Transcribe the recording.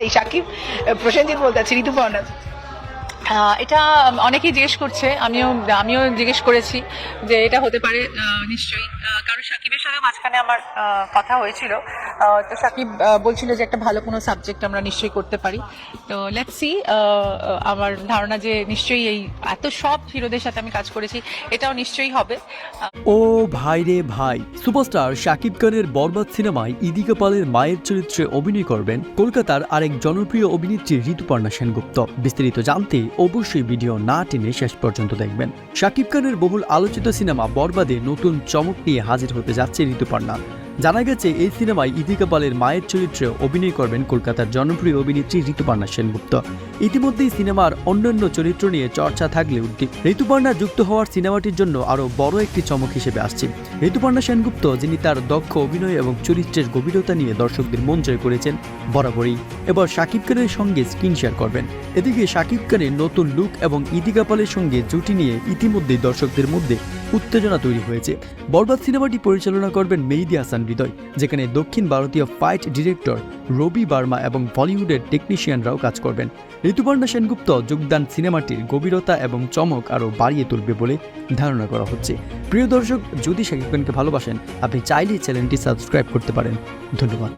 এই সাকিব প্রসেনজিৎ বলতে আছি ঋতুপর্ণা এটা অনেকেই জিজ্ঞেস করছে, আমিও আমিও জিজ্ঞেস করেছি যে এটা হতে পারে নিশ্চয়ই কারণ সাকিবের সাথে মাঝখানে আমার কথা হয়েছিল। তো সাকিব বলছিল যে একটা ভালো কোনো সাবজেক্ট আমরা নিশ্চয়ই করতে পারি। তো লেটস সি আমার ধারণা যে নিশ্চয়ই এই এত সব হিরোদের সাথে আমি কাজ করেছি, এটাও নিশ্চয়ই হবে। ও ভাই রে ভাই, সুপারস্টার শাকিব খানের বরবাদ সিনেমায় ইদিকা পালের মায়ের চরিত্রে অভিনয় করবেন কলকাতার আরেক জনপ্রিয় অভিনেত্রী ঋতুপর্ণা সেনগুপ্ত। বিস্তারিত জানতে অবশ্যই ভিডিও না টেনে শেষ পর্যন্ত দেখবেন। শাকিব খানের বহুল আলোচিত সিনেমা বরবাদে নতুন চমক নিয়ে হাজির হতে যাচ্ছে ঋতুপর্ণা। জানা গেছে, এই সিনেমায় ইদিকা পালের মায়ের চরিত্রে অভিনয় করবেন কলকাতার জনপ্রিয় অভিনেত্রী ঋতুপর্ণা সেনগুপ্ত। ইতিমধ্যেই সিনেমার অন্যান্য চরিত্র নিয়ে চর্চা থাকলেও ঋতুপর্ণা যুক্ত হওয়ার সিনেমাটির জন্য আরও বড় একটি চমক হিসেবে আসছে। ঋতুপর্ণা সেনগুপ্ত, যিনি তার দক্ষ অভিনয় এবং চরিত্রের গভীরতা নিয়ে দর্শকদের মন জয় করেছেন, বরাবরই। এবার শাকিব খানের সঙ্গে স্ক্রিন শেয়ার করবেন। এদিকে শাকিব খানের নতুন লুক এবং ইদিকা পালের সঙ্গে জুটি নিয়ে ইতিমধ্যেই দর্শকদের মধ্যে উত্তেজনা তৈরি হয়েছে। বরবাদ সিনেমাটি পরিচালনা করবেন মেহিদি হাসান হৃদয়, যেখানে দক্ষিণ ভারতীয় ফাইট ডিরেক্টর রবি বার্মা এবং বলিউডের টেকনিশিয়ানরাও কাজ করবেন। ঋতুপর্ণা সেনগুপ্ত যোগদান সিনেমাটির গভীরতা এবং চমক আরও বাড়িয়ে তুলবে বলে ধারণা করা হচ্ছে। প্রিয় দর্শক, যদি শাকিব ভালোবাসেন, আপনি চাইলেই চ্যানেলটি সাবস্ক্রাইব করতে পারেন। ধন্যবাদ।